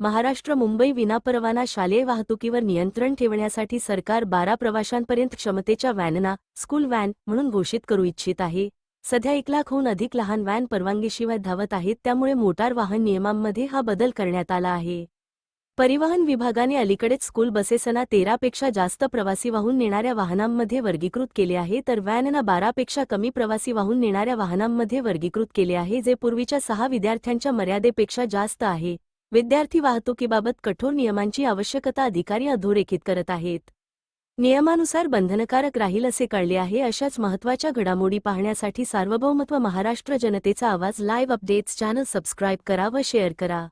महाराष्ट्र मुंबई विनापरवाना शालेय वाहतुकीवर नियंत्रण ठेवण्यासाठी सरकार बारा प्रवाशांपर्यंत क्षमतेच्या व्हॅनना स्कूल व्हॅन म्हणून घोषित करू इच्छित आहे. सध्या एक लाखहून अधिक लहान व्हॅन परवानगीशिवाय धावत आहेत त्यामुळे मोटार वाहन नियमांमध्ये हा बदल करण्यात आला आहे. परिवहन विभागाने अलीकडेच स्कूल बसेसना तेरापेक्षा जास्त प्रवासी वाहून नेणाऱ्या वाहनांमध्ये वर्गीकृत केले आहे तर व्हॅनना बारापेक्षा कमी प्रवासी वाहून नेणाऱ्या वाहनांमध्ये वर्गीकृत केले आहे जे पूर्वीच्या सहा विद्यार्थ्यांच्या मर्यादेपेक्षा जास्त आहे. विद्यार्थी वाहतुकीबाबत कठोर नियमांची आवश्यकता अधिकारी अधोरेखित करत आहेत. नियमानुसार बंधनकारक राहील असे कळले आहे अशाच महत्त्वाच्या घडामोडी पाहण्यासाठी सार्वभौमत्व महाराष्ट्र जनतेचा आवाज लाईव्ह अपडेट्स चॅनल सबस्क्राईब करा व शेअर करा.